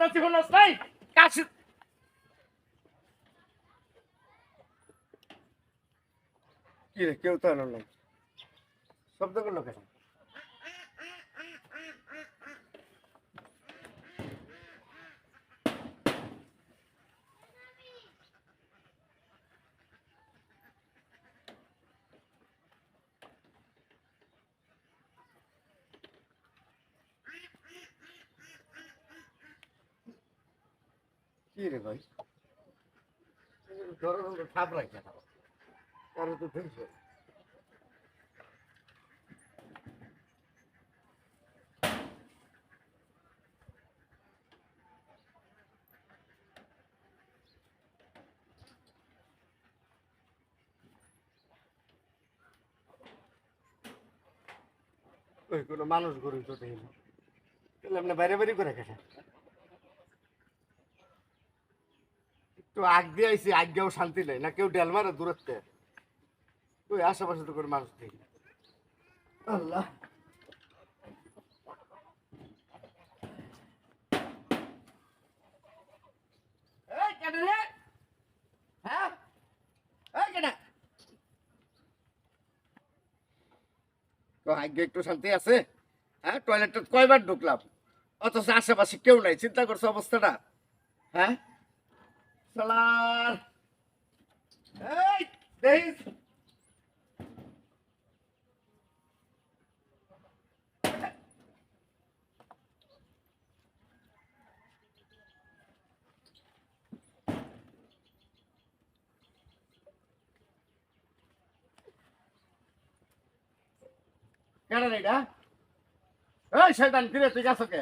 আসতেছি হনস নাই কাশি কি রে কেউ তো এলো নাই শব্দ করল কেন? কি রে ভাই? ধরো সাপ রাখছে না কারও তো ধরছে। ওই কোনো মানুষ গরু তো দেখি তাহলে বাইরে বাইরে করে খেতে একটু আগ দিয়ে আইসি আজ্ঞাও শান্তি নেই না কেউ ডেল মারে দূরত্বে। ওই আশেপাশে তো কোনো মানুষ দেখি আল্লাহ। হ্যাঁ? তো আজ্ঞা একটু শান্তি আছে হ্যাঁ? টয়লেটটা কয়বার ঢুকলাম? অথচ আশেপাশে কেউ নাই চিন্তা করছ অবস্থাটা? হ্যাঁ? সালার এই দেখিস কেন রে এটা এই শয়তান কিরে তুই গাছ কে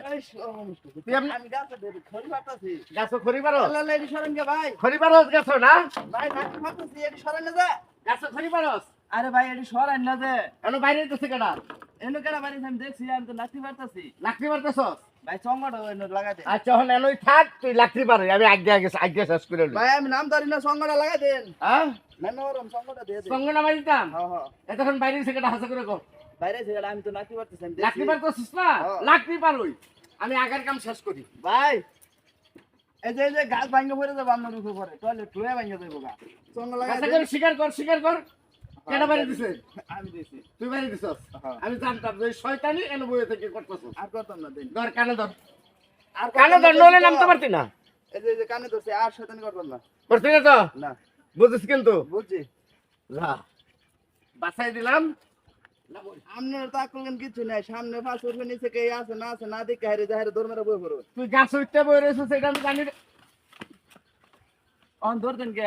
আমি গাছে খড়ি ফাটাছি গাছ খড়ি পারো আল্লাহ আল্লাহ সরেন গে ভাই। খড়ি পারো গাছ না? ভাই নাকি ফাটাছি এটি সরেন না যে। গাছ খড়ি পারস? আরে ভাই এটি সরেন না যে। এনো বাইরে দিতেছে কেডা? এনে কেন বাড়ি আমি দেখছি আমি তো লাঠি ফাটাছি লাকড়ি মারতেছস? ভাই চঙ্গাটা এনে লাগাতে আচ্ছা হন এনোই থাক তুই লাকড়ি পারে আমি আগে আগে আগে শেষ করে লই। ভাই আমি নাম ধরি না চঙ্গাটা লাগাই দেন। হ্যাঁ? না না ওরম চঙ্গাটা দিয়ে দেন সঙ্গে না মারিতাম? হ্যাঁ হ্যাঁ এতক্ষণ বাইরে কেডা হাসা করে কো বাইরে ছিল আমি তো নাকি পারতেছি দেখছি। পারতেছিস না। লাকড়ি পারোই আমি আগের কাম শেষ করি। ভাই এই যে এই যে গাছ ভাঙ্গে পড়ে যাবে আপনার উপরে পরে টয়লেট টুয়ে ভাঙ্গে যাব গা কাছে করে স্বীকার কর স্বীকার কর। কেডা বাইরে দিছে? আমি দিছি। তুই বাইরে দিছস। আমি জানতাম যে শয়তানি এনে বইয়ে থেকে করতেছস। আর করতাম না দিন ধর কানে ধর। আর কানে ধর নলে নামতে পারতি না। এই যে এই যে কানে ধরছে আর শয়তানি করতাম না। করতি না তো? না। বুঝিস কিন্তু? বুঝছি। যা। বাসাই দিলাম। আপনার তা করলেন কিছু নাই, সামনে পাঁচ উঠবে নিচে কে আছে, না আছে, না দেখে হারে যাহারে দৌড় মেরা বই পড়ো তুই গাছ উঠতে বই রয়েছিস এটা আমি জানি রে। অন ধরতেন কে